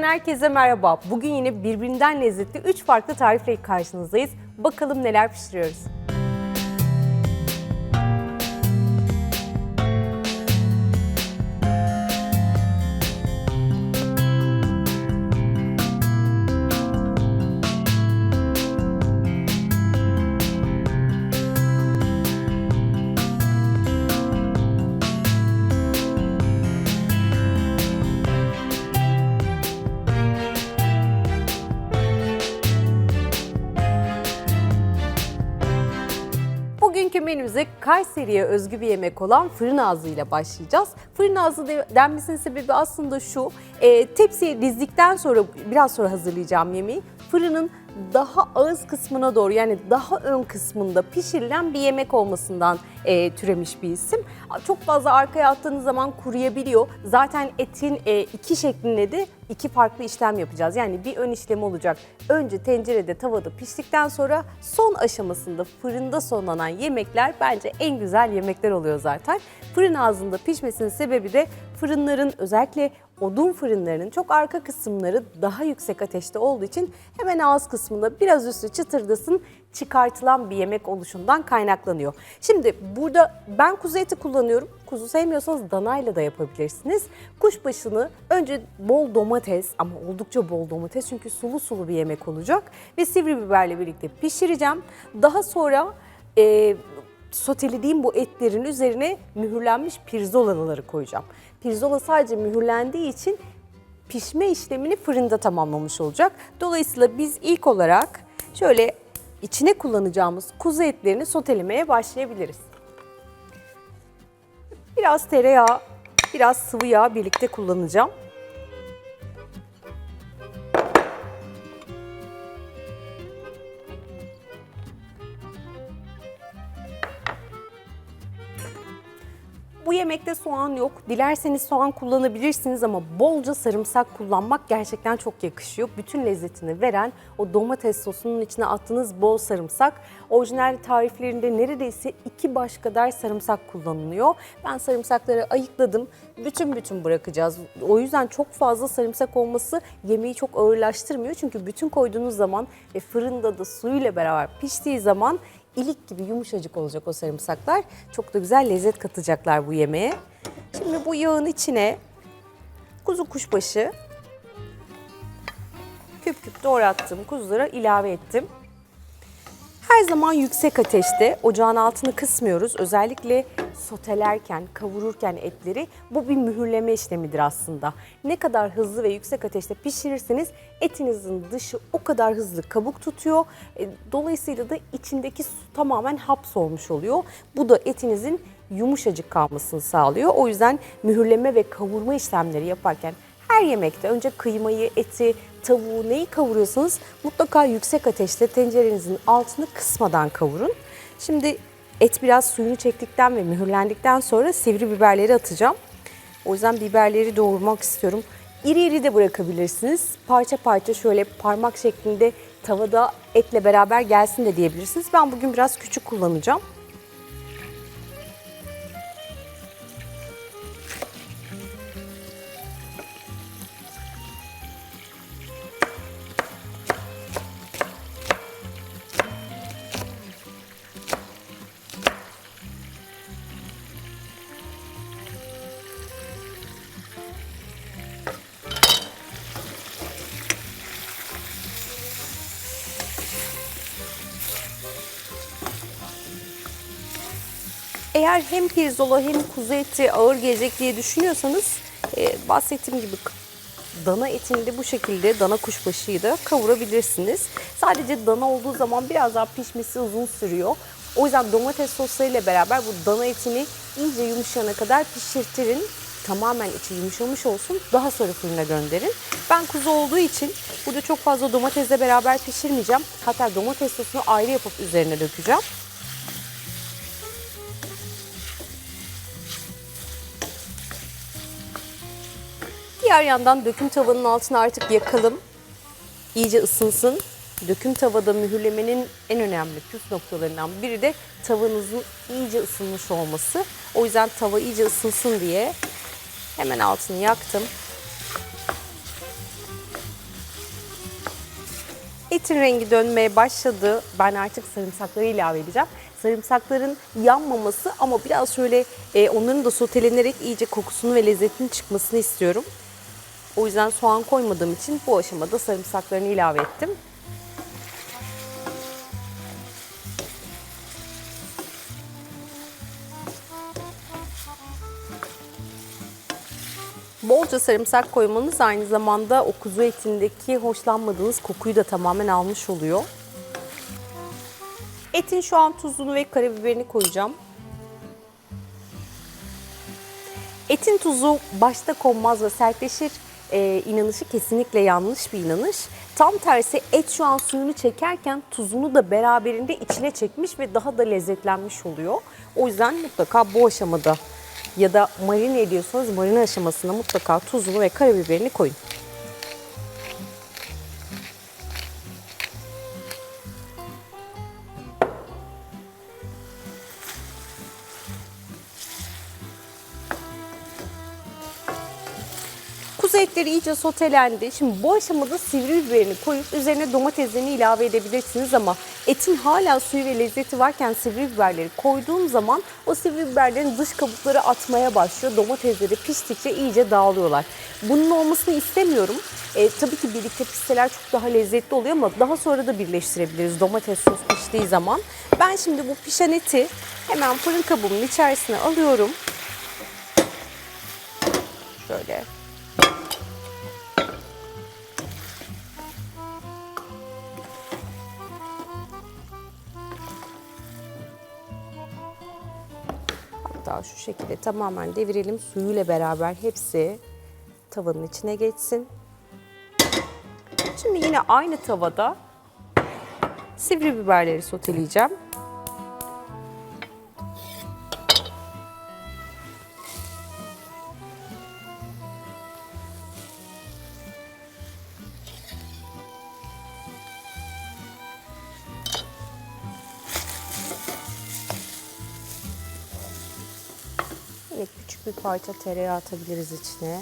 Sofralarımızdan herkese merhaba. Bugün yine birbirinden lezzetli 3 farklı tarifle karşınızdayız. Bakalım neler pişiriyoruz. Bugünkü menümüze Kayseri'ye özgü bir yemek olan fırın ağzı ile başlayacağız. Fırın ağzı de- denmesinin sebebi aslında şu, e, tepsiye dizdikten sonra, biraz sonra hazırlayacağım yemeği, fırının daha ağız kısmına doğru yani daha ön kısmında pişirilen bir yemek olmasından e, türemiş bir isim. Çok fazla arkaya attığınız zaman kuruyabiliyor. Zaten etin e, iki şeklinde de iki farklı işlem yapacağız. Yani bir ön işlemi olacak. Önce tencerede tavada piştikten sonra son aşamasında fırında sonlanan yemekler bence en güzel yemekler oluyor zaten. Fırın ağzında pişmesinin sebebi de fırınların özellikle odun fırınlarının çok arka kısımları daha yüksek ateşte olduğu için hemen ağız kısmında biraz üstü çıtırdasın çıkartılan bir yemek oluşundan kaynaklanıyor. Şimdi burada ben kuzu eti kullanıyorum. Kuzu sevmiyorsanız danayla da yapabilirsiniz. Kuşbaşını önce bol domates ama oldukça bol domates çünkü sulu sulu bir yemek olacak. Ve sivri biberle birlikte pişireceğim. Daha sonra e, sotelediğim bu etlerin üzerine mühürlenmiş pirzolaları koyacağım. Pirzola sadece mühürlendiği için pişme işlemini fırında tamamlamış olacak. Dolayısıyla biz ilk olarak şöyle içine kullanacağımız kuzu etlerini sotelemeye başlayabiliriz. Biraz tereyağı, biraz sıvı yağ birlikte kullanacağım. Bu yemekte soğan yok. Dilerseniz soğan kullanabilirsiniz ama bolca sarımsak kullanmak gerçekten çok yakışıyor. Bütün lezzetini veren o domates sosunun içine attığınız bol sarımsak. Orijinal tariflerinde neredeyse iki baş kadar sarımsak kullanılıyor. Ben sarımsakları ayıkladım. Bütün bütün bırakacağız. O yüzden çok fazla sarımsak olması yemeği çok ağırlaştırmıyor. Çünkü bütün koyduğunuz zaman fırında da suyuyla beraber piştiği zaman ilik gibi yumuşacık olacak o sarımsaklar. Çok da güzel lezzet katacaklar bu yemeğe. Şimdi bu yağın içine kuzu kuşbaşı küp küp doğrattığım kuzulara ilave ettim. Her zaman yüksek ateşte ocağın altını kısmıyoruz. Özellikle sotelerken, kavururken etleri bu bir mühürleme işlemidir aslında. Ne kadar hızlı ve yüksek ateşte pişirirseniz etinizin dışı o kadar hızlı kabuk tutuyor. E, Dolayısıyla da içindeki su tamamen hapsolmuş oluyor. Bu da etinizin yumuşacık kalmasını sağlıyor. O yüzden mühürleme ve kavurma işlemleri yaparken her yemekte önce kıymayı, eti, tavuğu neyi kavuruyorsanız mutlaka yüksek ateşte tencerenizin altını kısmadan kavurun. Şimdi et biraz suyunu çektikten ve mühürlendikten sonra sivri biberleri atacağım. O yüzden biberleri doğurmak istiyorum. İri iri de bırakabilirsiniz. Parça parça şöyle parmak şeklinde tavada etle beraber gelsin de diyebilirsiniz. Ben bugün biraz küçük kullanacağım. Eğer hem pirzola hem kuzu eti ağır gelecek diye düşünüyorsanız e, bahsettiğim gibi dana etini de bu şekilde dana kuşbaşıyı da kavurabilirsiniz. Sadece dana olduğu zaman biraz daha pişmesi uzun sürüyor. O yüzden domates soslarıyla beraber bu dana etini iyice yumuşayana kadar pişirtirin. Tamamen içi yumuşamış olsun. Daha sonra fırına gönderin. Ben kuzu olduğu için burada çok fazla domatesle beraber pişirmeyeceğim. Hatta domates sosunu ayrı yapıp üzerine dökeceğim. Diğer yandan döküm tavanın altına artık yakalım. İyice ısınsın. Döküm tavada mühürlemenin en önemli püf noktalarından biri de tavanızın iyice ısınmış olması. O yüzden tava iyice ısınsın diye hemen altını yaktım. Etin rengi dönmeye başladı. Ben artık sarımsakları ilave edeceğim. Sarımsakların yanmaması ama biraz şöyle e, onların da sotelenerek iyice kokusunu ve lezzetini çıkmasını istiyorum. O yüzden soğan koymadığım için bu aşamada sarımsaklarını ilave ettim. Bolca sarımsak koymanız aynı zamanda o kuzu etindeki hoşlanmadığınız kokuyu da tamamen almış oluyor. Etin şu an tuzunu ve karabiberini koyacağım. Etin tuzu başta konmaz ve sertleşir e, inanışı kesinlikle yanlış bir inanış. Tam tersi et şu an suyunu çekerken tuzunu da beraberinde içine çekmiş ve daha da lezzetlenmiş oluyor. O yüzden mutlaka bu aşamada ya da marine ediyorsanız marine aşamasında mutlaka tuzunu ve karabiberini koyun. Etleri iyice sotelendi. Şimdi bu aşamada sivri biberini koyup üzerine domateslerini ilave edebilirsiniz ama etin hala suyu ve lezzeti varken sivri biberleri koyduğum zaman o sivri biberlerin dış kabukları atmaya başlıyor. Domatesleri piştikçe iyice dağılıyorlar. Bunun olmasını istemiyorum. E, tabii ki birlikte pişseler çok daha lezzetli oluyor ama daha sonra da birleştirebiliriz domates sos piştiği zaman. Ben şimdi bu pişen eti hemen fırın kabımın içerisine alıyorum. Şöyle Hatta şu şekilde tamamen devirelim. Suyuyla beraber hepsi tavanın içine geçsin. Şimdi yine aynı tavada sivri biberleri soteleyeceğim. Bir parça tereyağı atabiliriz içine.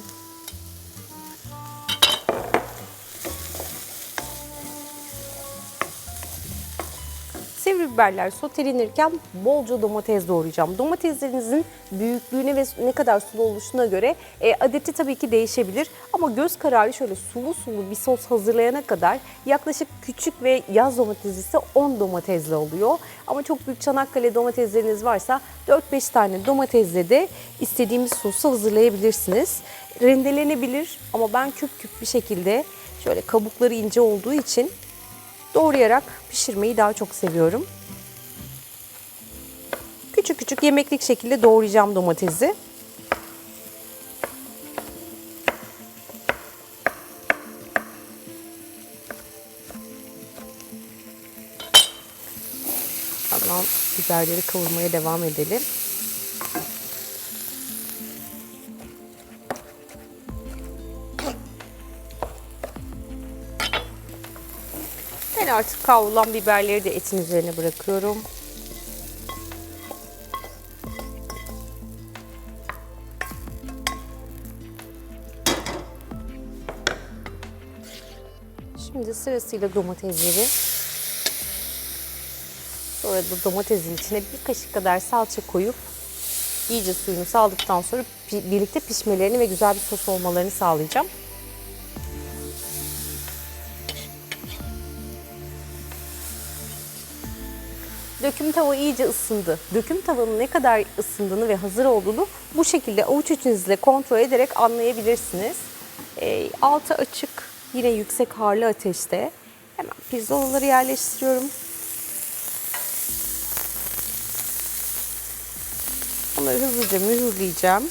Sivri biberler sotelenirken bolca domates doğrayacağım. Domateslerinizin büyüklüğüne ve ne kadar sulu oluşuna göre e, adeti tabii ki değişebilir. Ama göz kararı şöyle sulu sulu bir sos hazırlayana kadar yaklaşık küçük ve yaz domatesi ise 10 domatesle oluyor. Ama çok büyük Çanakkale domatesleriniz varsa 4-5 tane domatesle de istediğimiz sosu hazırlayabilirsiniz. Rendelenebilir ama ben küp küp bir şekilde şöyle kabukları ince olduğu için doğrayarak pişirmeyi daha çok seviyorum. Küçük küçük yemeklik şekilde doğrayacağım domatesi. Tamam, biberleri kavurmaya devam edelim. Artık kavrulan biberleri de etin üzerine bırakıyorum. Şimdi sırasıyla domatesleri sonra da domatesin içine bir kaşık kadar salça koyup iyice suyunu saldıktan sonra birlikte pişmelerini ve güzel bir sos olmalarını sağlayacağım. Döküm tava iyice ısındı. Döküm tavanın ne kadar ısındığını ve hazır olduğunu bu şekilde avuç içinizle kontrol ederek anlayabilirsiniz. E, altı açık, yine yüksek harlı ateşte. Hemen pirzolaları yerleştiriyorum. Onları hızlıca mühürleyeceğim.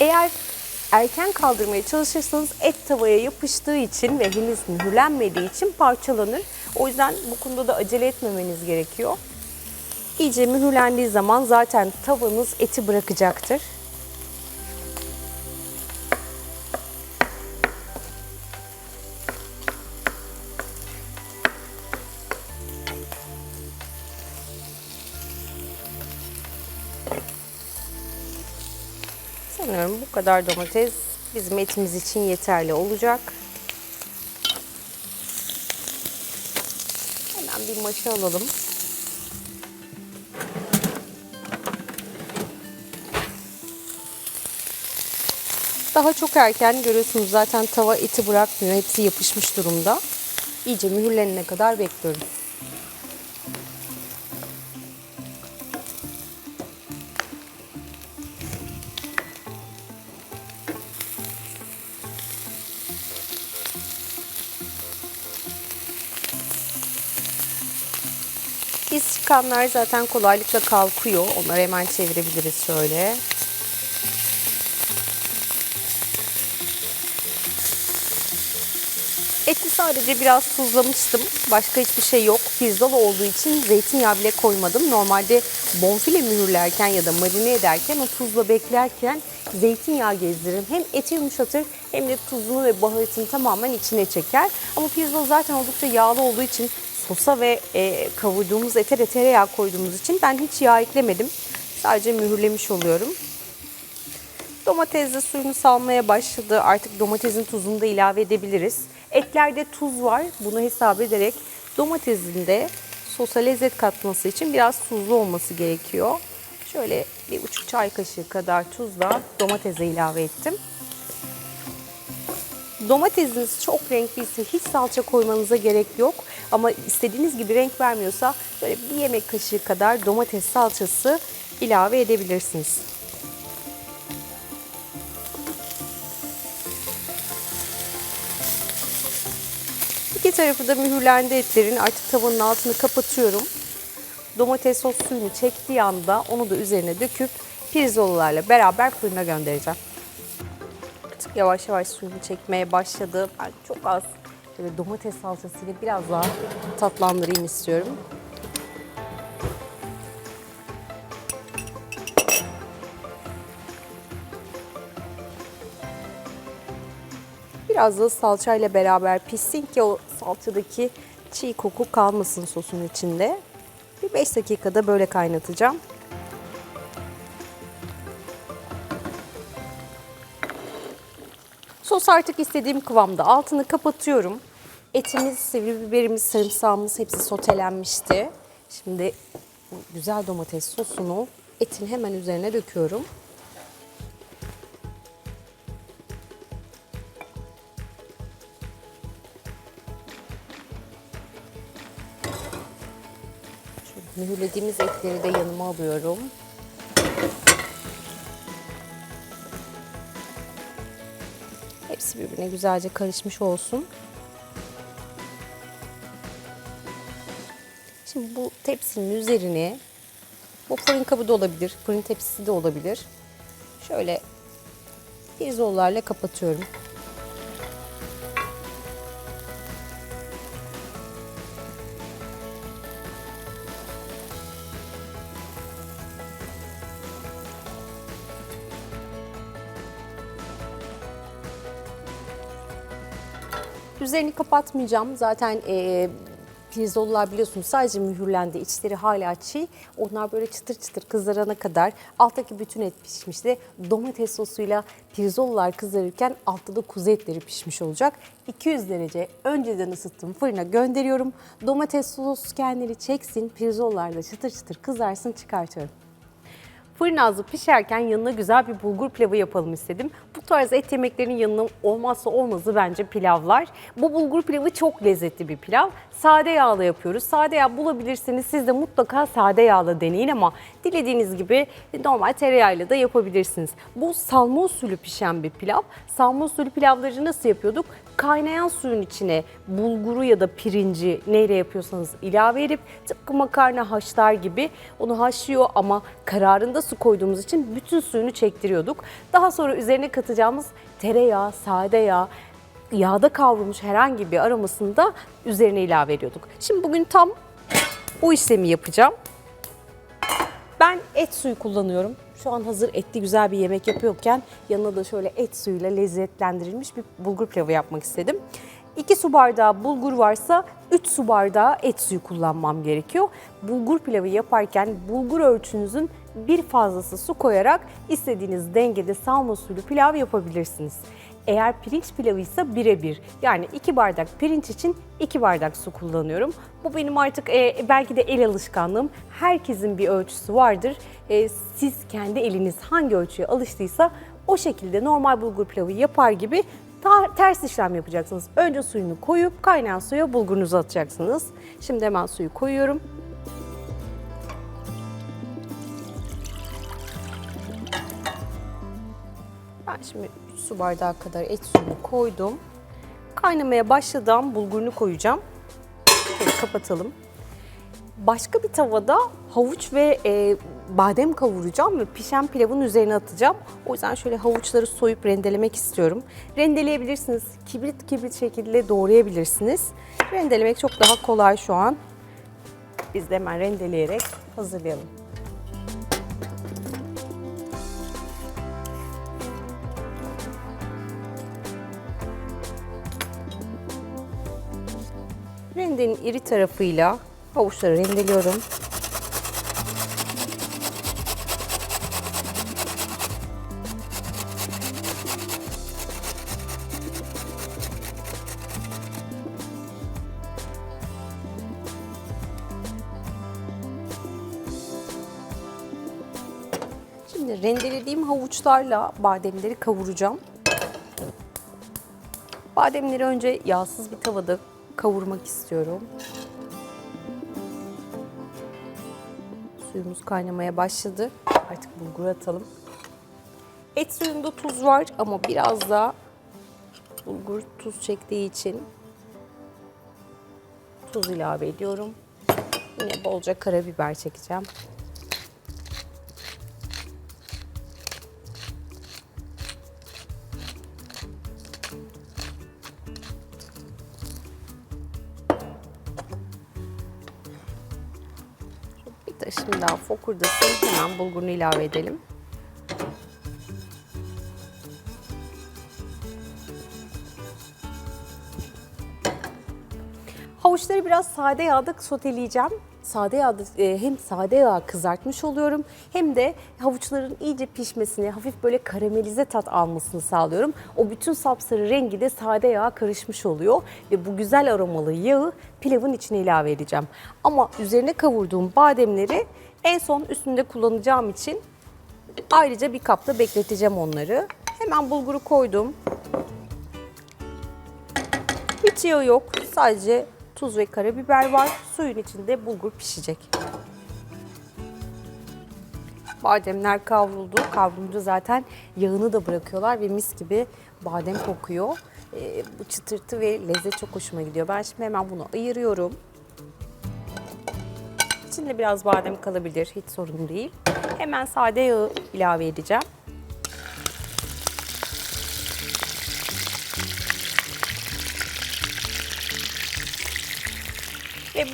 Eğer erken kaldırmaya çalışırsanız et tavaya yapıştığı için ve henüz mühürlenmediği için parçalanır. O yüzden bu konuda da acele etmemeniz gerekiyor. İyice mühürlendiği zaman zaten tavanız eti bırakacaktır. Kadar domates bizim etimiz için yeterli olacak. Hemen bir maşa alalım. Daha çok erken görüyorsunuz zaten tava eti bırakmıyor. Hepsi yapışmış durumda. İyice mühürlenene kadar bekliyoruz. Çıkanlar zaten kolaylıkla kalkıyor. Onları hemen çevirebiliriz şöyle. Eti sadece biraz tuzlamıştım. Başka hiçbir şey yok. Pirzola olduğu için zeytinyağı bile koymadım. Normalde bonfile mühürlerken ya da marine ederken o tuzla beklerken zeytinyağı gezdiririm. Hem eti yumuşatır hem de tuzunu ve baharatını tamamen içine çeker. Ama pirzola zaten oldukça yağlı olduğu için sosa ve e, kavurduğumuz ete de tereyağı koyduğumuz için ben hiç yağ eklemedim. Sadece mühürlemiş oluyorum. Domates de suyunu salmaya başladı. Artık domatesin tuzunu da ilave edebiliriz. Etlerde tuz var. Bunu hesap ederek domatesin de sosa lezzet katması için biraz tuzlu olması gerekiyor. Şöyle bir buçuk çay kaşığı kadar tuzla domatese ilave ettim. Domatesiniz çok renkliyse hiç salça koymanıza gerek yok. Ama istediğiniz gibi renk vermiyorsa böyle bir yemek kaşığı kadar domates salçası ilave edebilirsiniz. İki tarafı da mühürlendi etlerin. Artık tavanın altını kapatıyorum. Domates sos suyunu çektiği anda onu da üzerine döküp pirzolalarla beraber fırına göndereceğim. Artık yavaş yavaş suyunu çekmeye başladı. Ben çok az böyle domates salçasıyla biraz daha tatlandırayım istiyorum. Biraz da salçayla beraber pişsin ki o salçadaki çiğ koku kalmasın sosun içinde. Bir 5 dakikada böyle kaynatacağım. Sos artık istediğim kıvamda. Altını kapatıyorum. Etimiz, sivri biberimiz, sarımsağımız hepsi sotelenmişti. Şimdi bu güzel domates sosunu etin hemen üzerine döküyorum. Mühürlediğimiz etleri de yanıma alıyorum. Hepsi birbirine güzelce karışmış olsun. Şimdi bu tepsinin üzerine bu fırın kabı da olabilir, fırın tepsisi de olabilir. Şöyle pirzollarla kapatıyorum. Üzerini kapatmayacağım. Zaten e, pirzolalar biliyorsunuz sadece mühürlendi. İçleri hala çiğ. Onlar böyle çıtır çıtır kızarana kadar alttaki bütün et pişmişti. Domates sosuyla pirzolalar kızarırken altta da kuzu etleri pişmiş olacak. 200 derece önceden ısıttım fırına gönderiyorum. Domates sos kendini çeksin. Pirzolalar da çıtır çıtır kızarsın çıkartıyorum. Fırın ağzı pişerken yanına güzel bir bulgur pilavı yapalım istedim. Tarz et yemeklerinin yanına olmazsa olmazı bence pilavlar. Bu bulgur pilavı çok lezzetli bir pilav. Sade yağla yapıyoruz. Sade yağ bulabilirseniz siz de mutlaka sade yağla deneyin ama dilediğiniz gibi normal tereyağıyla da yapabilirsiniz. Bu salma usulü pişen bir pilav. Salma usulü pilavları nasıl yapıyorduk? Kaynayan suyun içine bulguru ya da pirinci neyle yapıyorsanız ilave edip tıpkı makarna haşlar gibi onu haşlıyor ama kararında su koyduğumuz için bütün suyunu çektiriyorduk. Daha sonra üzerine katacağımız tereyağı, sade yağ, yağda kavrulmuş herhangi bir aromasını da üzerine ilave ediyorduk. Şimdi bugün tam bu işlemi yapacağım. Ben et suyu kullanıyorum. Şu an hazır etli güzel bir yemek yapıyorken yanına da şöyle et suyuyla lezzetlendirilmiş bir bulgur pilavı yapmak istedim. 2 su bardağı bulgur varsa 3 su bardağı et suyu kullanmam gerekiyor. Bulgur pilavı yaparken bulgur ölçünüzün bir fazlası su koyarak istediğiniz dengede salma usulü pilav yapabilirsiniz. Eğer pirinç pilavı ise birebir. Yani 2 bardak pirinç için 2 bardak su kullanıyorum. Bu benim artık e, belki de el alışkanlığım. Herkesin bir ölçüsü vardır. E, siz kendi eliniz hangi ölçüye alıştıysa o şekilde normal bulgur pilavı yapar gibi ta- ters işlem yapacaksınız. Önce suyunu koyup kaynayan suya bulgurunuzu atacaksınız. Şimdi hemen suyu koyuyorum. Ben şimdi 3 su bardağı kadar et suyunu koydum. Kaynamaya başladan bulgurunu koyacağım. Şöyle kapatalım. Başka bir tavada havuç ve e, badem kavuracağım ve pişen pilavın üzerine atacağım. O yüzden şöyle havuçları soyup rendelemek istiyorum. Rendeleyebilirsiniz. Kibrit kibrit şekilde doğrayabilirsiniz. Rendelemek çok daha kolay şu an. Biz de hemen rendeleyerek hazırlayalım. Rendenin iri tarafıyla havuçları rendeliyorum. Şimdi rendelediğim havuçlarla bademleri kavuracağım. Bademleri önce yağsız bir tavada kavurmak istiyorum. Suyumuz kaynamaya başladı. Artık bulgur atalım. Et suyunda tuz var ama biraz da bulgur tuz çektiği için tuz ilave ediyorum. Yine bolca karabiber çekeceğim. Daha fokurdasın. Hemen bulgurunu ilave edelim. Havuçları biraz sade yağda soteleyeceğim. Sade yağda e, hem sade yağ kızartmış oluyorum hem de havuçların iyice pişmesini, hafif böyle karamelize tat almasını sağlıyorum. O bütün sapsarı rengi de sade yağa karışmış oluyor ve bu güzel aromalı yağı pilavın içine ilave edeceğim. Ama üzerine kavurduğum bademleri en son üstünde kullanacağım için ayrıca bir kapta bekleteceğim onları. Hemen bulguru koydum. Hiç yağı yok. Sadece tuz ve karabiber var. Suyun içinde bulgur pişecek. Bademler kavruldu. Kavrulunca zaten yağını da bırakıyorlar ve mis gibi badem kokuyor. Ee, bu çıtırtı ve lezzet çok hoşuma gidiyor. Ben şimdi hemen bunu ayırıyorum. İçinde biraz badem kalabilir. Hiç sorun değil. Hemen sade yağı ilave edeceğim.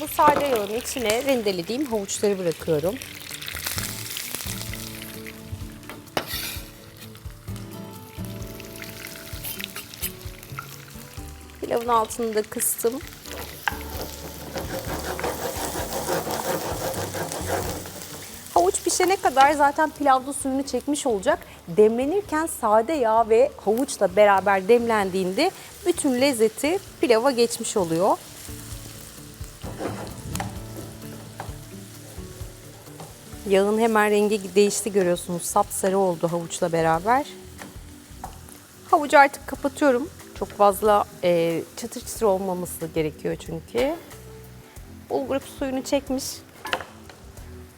Bu sade yağın içine rendelediğim havuçları bırakıyorum. Pilavın altını da kıstım. Havuç pişene kadar zaten pilavda suyunu çekmiş olacak. Demlenirken sade yağ ve havuçla beraber demlendiğinde bütün lezzeti pilava geçmiş oluyor. Yağın hemen rengi değişti görüyorsunuz. Sapsarı oldu havuçla beraber. Havucu artık kapatıyorum. Çok fazla e, çıtır çıtır olmaması gerekiyor çünkü. Bulgur suyunu çekmiş.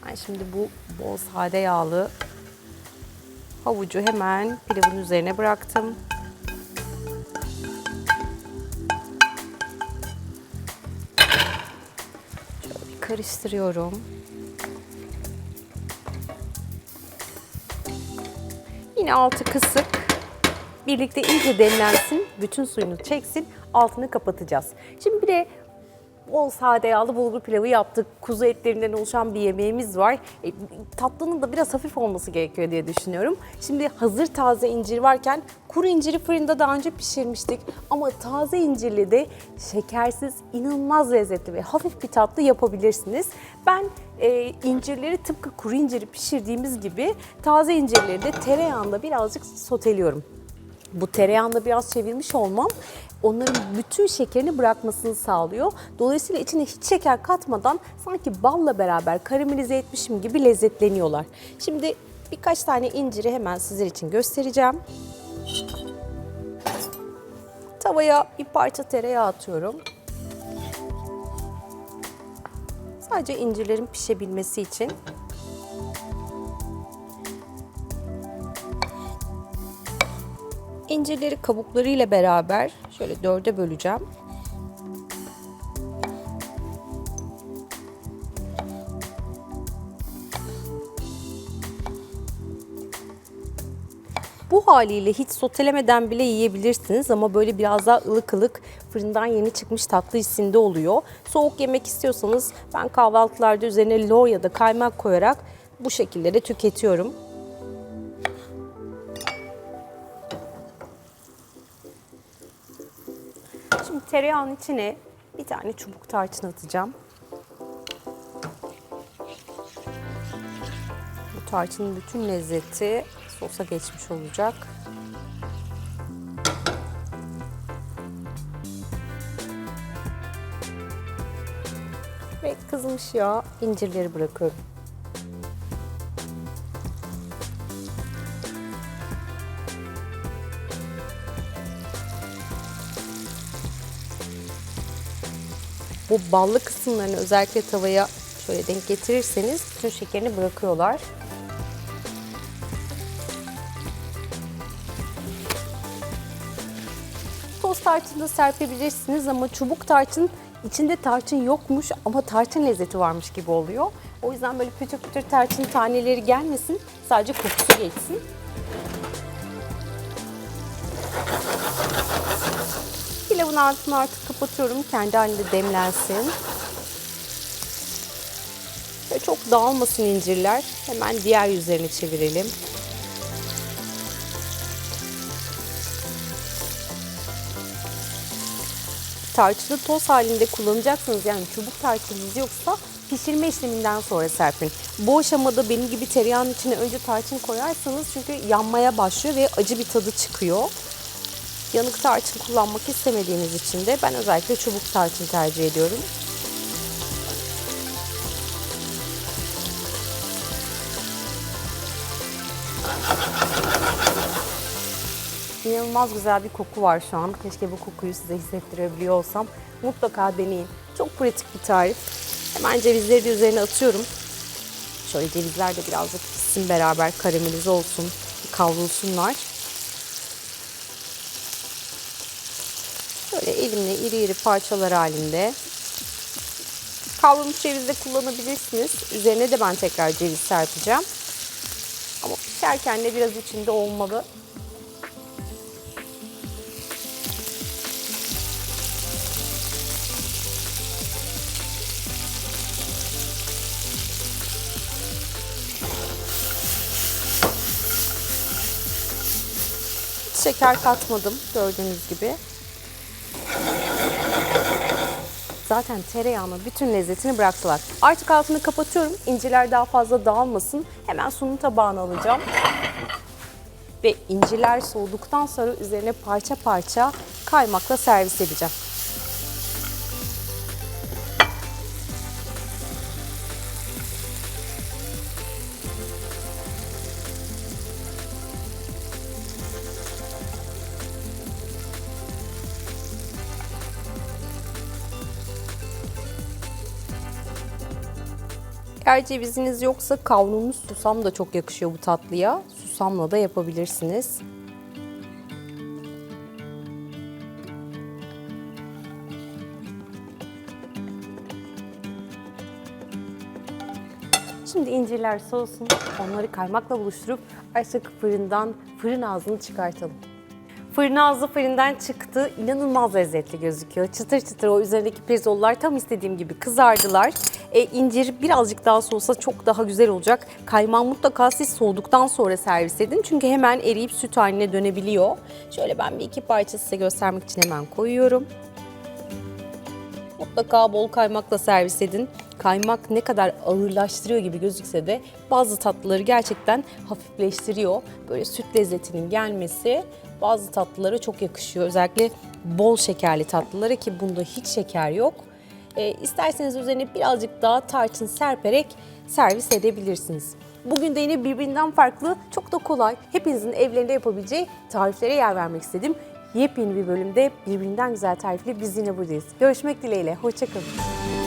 Ben şimdi bu bol sade yağlı havucu hemen pilavın üzerine bıraktım. Şöyle bir karıştırıyorum. Yine altı kısık. Birlikte iyice demlensin, bütün suyunu çeksin, altını kapatacağız. Şimdi bir de bol sade yağlı bulgur pilavı yaptık. Kuzu etlerinden oluşan bir yemeğimiz var. E, tatlının da biraz hafif olması gerekiyor diye düşünüyorum. Şimdi hazır taze incir varken kuru inciri fırında daha önce pişirmiştik ama taze incirli de şekersiz inanılmaz lezzetli ve hafif bir tatlı yapabilirsiniz. Ben e, incirleri tıpkı kuru inciri pişirdiğimiz gibi taze incirleri de tereyağında birazcık soteliyorum. Bu tereyağında biraz çevirmiş olmam onların bütün şekerini bırakmasını sağlıyor. Dolayısıyla içine hiç şeker katmadan sanki balla beraber karamelize etmişim gibi lezzetleniyorlar. Şimdi birkaç tane inciri hemen sizler için göstereceğim. Tavaya bir parça tereyağı atıyorum. Sadece incirlerin pişebilmesi için. İncirleri kabuklarıyla beraber şöyle dörde böleceğim. Bu haliyle hiç sotelemeden bile yiyebilirsiniz ama böyle biraz daha ılık ılık fırından yeni çıkmış tatlı hissinde oluyor. Soğuk yemek istiyorsanız ben kahvaltılarda üzerine lor ya da kaymak koyarak bu şekilde de tüketiyorum. Şimdi tereyağın içine bir tane çubuk tarçın atacağım. Bu tarçının bütün lezzeti sosa geçmiş olacak. Ve kızmış yağ incirleri bırakıyorum. Bu ballı kısımlarını özellikle tavaya şöyle denk getirirseniz bütün şekerini bırakıyorlar. Toz tarçın da serpebilirsiniz ama çubuk tarçın içinde tarçın yokmuş ama tarçın lezzeti varmış gibi oluyor. O yüzden böyle pütür pütür tarçın taneleri gelmesin, sadece kokusu geçsin. Pilavın altını artık kapatıyorum, kendi halinde demlensin. Ve çok dağılmasın incirler. Hemen diğer yüzlerini çevirelim. tarçını toz halinde kullanacaksınız yani çubuk tarçınınız yoksa pişirme işleminden sonra serpin. Bu aşamada benim gibi tereyağın içine önce tarçın koyarsanız çünkü yanmaya başlıyor ve acı bir tadı çıkıyor. Yanık tarçın kullanmak istemediğiniz için de ben özellikle çubuk tarçın tercih ediyorum. İnanılmaz güzel bir koku var şu an. Keşke bu kokuyu size hissettirebiliyor olsam. Mutlaka deneyin. Çok pratik bir tarif. Hemen cevizleri de üzerine atıyorum. Şöyle cevizler de birazcık pişsin beraber karamelize olsun, kavrulsunlar. Şöyle elimle iri iri parçalar halinde. Kavrulmuş ceviz de kullanabilirsiniz. Üzerine de ben tekrar ceviz serpeceğim. Ama pişerken de biraz içinde olmalı. Şeker katmadım gördüğünüz gibi. Zaten tereyağına bütün lezzetini bıraktılar. Artık altını kapatıyorum. İnciler daha fazla dağılmasın. Hemen sunum tabağına alacağım. Ve inciler soğuduktan sonra üzerine parça parça kaymakla servis edeceğim. Eğer ceviziniz yoksa kavrulmuş susam da çok yakışıyor bu tatlıya. Susamla da yapabilirsiniz. Şimdi incirler soğusun. Onları kaymakla buluşturup artık fırından fırın ağzını çıkartalım. Fırın ağzı fırından çıktı. İnanılmaz lezzetli gözüküyor. Çıtır çıtır o üzerindeki pirzolalar tam istediğim gibi kızardılar. E, incir birazcık daha soğusa çok daha güzel olacak. Kaymağı mutlaka siz soğuduktan sonra servis edin. Çünkü hemen eriyip süt haline dönebiliyor. Şöyle ben bir iki parça size göstermek için hemen koyuyorum. Mutlaka bol kaymakla servis edin. Kaymak ne kadar ağırlaştırıyor gibi gözükse de bazı tatlıları gerçekten hafifleştiriyor. Böyle süt lezzetinin gelmesi bazı tatlılara çok yakışıyor. Özellikle bol şekerli tatlılara ki bunda hiç şeker yok. E, isterseniz üzerine birazcık daha tarçın serperek servis edebilirsiniz. Bugün de yine birbirinden farklı, çok da kolay, hepinizin evlerinde yapabileceği tariflere yer vermek istedim. Yepyeni bir bölümde birbirinden güzel tarifle biz yine buradayız. Görüşmek dileğiyle, hoşçakalın.